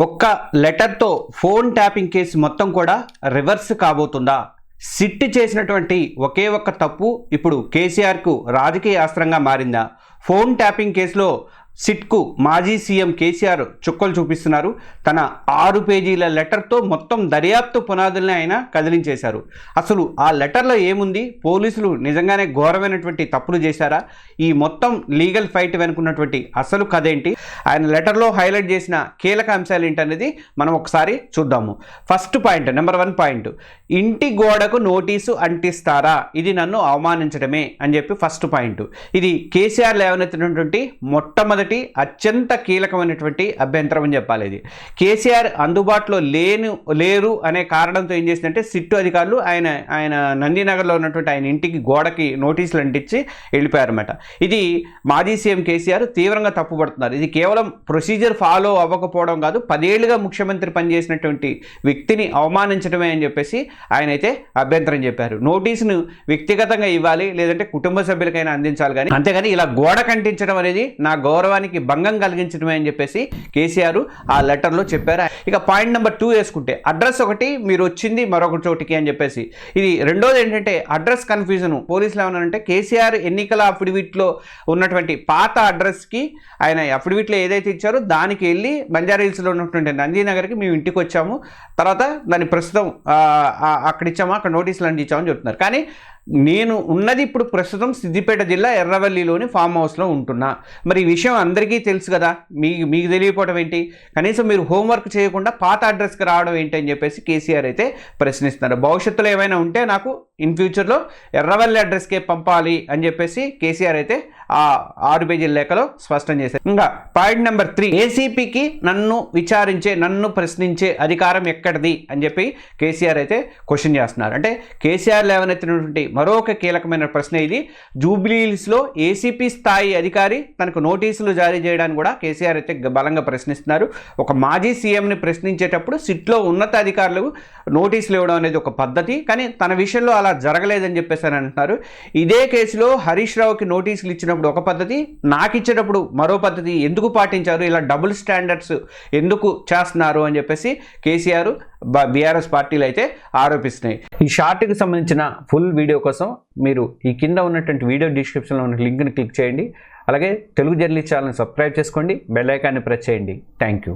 ఒక్క లెటర్తో phone tapping case మొత్తం కూడా రివర్స్ కాబోతుందా? సిట్ చేసినటువంటి ఒకే ఒక్క తప్పు ఇప్పుడు కేసీఆర్కు రాజకీయ అస్త్రంగా మారిందా? ఫోన్ ట్యాపింగ్ కేసులో సిట్కు మాజీ సీఎం కేసీఆర్ చుక్కలు చూపిస్తున్నారు. తన ఆరు పేజీల లెటర్తో మొత్తం దర్యాప్తు పునాదుల్ని ఆయన కదిలించేశారు. అసలు ఆ లెటర్లో ఏముంది? పోలీసులు నిజంగానే ఘోరమైనటువంటి తప్పులు చేశారా? ఈ మొత్తం లీగల్ ఫైట్ వెనుకున్నటువంటి అసలు కథ ఏంటి ఆయన లెటర్లో హైలైట్ చేసిన కీలక అంశాలు ఏంటనేది మనం ఒకసారి చూద్దాము. First point number one point. ఇంటి గోడకు నోటీసు అంటిస్తారా? ఇది నన్ను అవమానించడమే అని చెప్పి ఫస్ట్ పాయింట్. ఇది కేసీఆర్ లేవనెత్తినటువంటి మొట్టమొదటి అత్యంత కీలకమైనటువంటి అభ్యంతరం అని చెప్పాలి ఇది. కేసీఆర్ అందుబాటులో లేను లేరు అనే కారణంతో ఏం చేసిందంటే సిట్టు అధికారులు ఆయన ఆయన నందినగర్లో ఉన్నటువంటి ఆయన ఇంటికి గోడకి నోటీసులు అంటించి వెళ్ళిపోయారన్నమాట. ఇది మాజీ సీఎం కేసీఆర్ తీవ్రంగా తప్పుపడుతున్నారు ఇది కేవలం ప్రొసీజర్ ఫాలో అవ్వకపోవడం కాదు పదేళ్ళుగా ముఖ్యమంత్రి పనిచేసినటువంటి వ్యక్తిని అవమానించడమే అని చెప్పేసి ఆయన అయితే అభ్యంతరం చెప్పారు. నోటీసును వ్యక్తిగతంగా ఇవ్వాలి లేదంటే కుటుంబ సభ్యులకైనా అందించాలి కానీ అంతేగాని ఇలా గోడ కంటించడం అనేది నా గౌరవానికి భంగం కలిగించడమే అని చెప్పేసి కేసీఆర్ ఆ లెటర్లో చెప్పారు. ఇక పాయింట్ నెంబర్ టూ వేసుకుంటే అడ్రస్ ఒకటి మీరు వచ్చింది మరొక చోటికి అని చెప్పేసి. ఇది రెండోది ఏంటంటే అడ్రస్ కన్ఫ్యూజన్ పోలీసులు ఏమన్నారంటే కేసీఆర్ ఎన్నికల అఫిడవిట్లో ఉన్నటువంటి పాత అడ్రస్కి ఆయన అఫిడవిట్లో ఏదైతే ఇచ్చారో దానికి వెళ్ళి బంజారా హిల్స్లో ఉన్నటువంటి నందీనగర్కి మేము ఇంటికి వచ్చాము. తర్వాత దాన్ని ప్రస్తుతం అక్కడ ఇచ్చాము అక్కడ నోటీసులు అంది ఇచ్చామని చెప్తున్నారు. కానీ నేను ఉన్నది ఇప్పుడు ప్రస్తుతం సిద్దిపేట జిల్లా ఎర్రవల్లిలోని ఫామ్ హౌస్లో ఉంటున్నా. మరి ఈ విషయం అందరికీ తెలుసు కదా మీ మీకు తెలియకపోవడం ఏంటి? కనీసం మీరు హోంవర్క్ చేయకుండా పాత అడ్రస్కి రావడం ఏంటి అని చెప్పేసి కేసీఆర్ అయితే ప్రశ్నిస్తున్నారు. భవిష్యత్తులో ఏమైనా ఉంటే నాకు ఇన్ ఫ్యూచర్లో ఎర్రవల్లి అడ్రస్కే పంపాలి అని చెప్పేసి కేసీఆర్ అయితే ఆ ఆరు పేజీల లేఖలో స్పష్టం చేశారు. ఇంకా పాయింట్ నెంబర్ త్రీ ఏసీపీకి నన్ను విచారించే నన్ను ప్రశ్నించే అధికారం ఎక్కడిది అని చెప్పి కేసీఆర్ అయితే క్వశ్చన్ చేస్తున్నారు. అంటే కేసీఆర్ లేవనెత్తినటువంటి మరొక కీలకమైన ప్రశ్న ఇది. జూబ్లీహిల్స్లో ఏసీపీ స్థాయి అధికారి తనకు నోటీసులు జారీ చేయడానికి కూడా కేసీఆర్ అయితే బలంగా ప్రశ్నిస్తున్నారు. ఒక మాజీ సీఎంని ప్రశ్నించేటప్పుడు సిట్లో ఉన్నత అధికారులకు నోటీసులు ఇవ్వడం అనేది ఒక పద్ధతి. కానీ తన విషయంలో అలా జరగలేదని చెప్పేసి అని అంటున్నారు. ఇదే కేసులో హరీష్ రావుకి నోటీసులు ఇచ్చినప్పుడు ఒక పద్ధతి నాకు ఇచ్చేటప్పుడు మరో పద్ధతి ఎందుకు పాటించారు ఇలా డబుల్ స్టాండర్డ్స్ ఎందుకు చేస్తున్నారు అని చెప్పేసి కేసీఆర్ బీఆర్ఎస్ పార్టీలు అయితే ఆరోపిస్తున్నాయి. ఈ షార్ట్కి సంబంధించిన ఫుల్ వీడియో కోసం మీరు ఈ కింద ఉన్నటువంటి వీడియో డిస్క్రిప్షన్లో ఉన్న లింక్ని క్లిక్ చేయండి. అలాగే తెలుగు జర్నలిస్ట్ ఛానల్ సబ్స్క్రైబ్ చేసుకోండి. బెల్ ఐకాన్ని ప్రెస్ చేయండి. Thank you.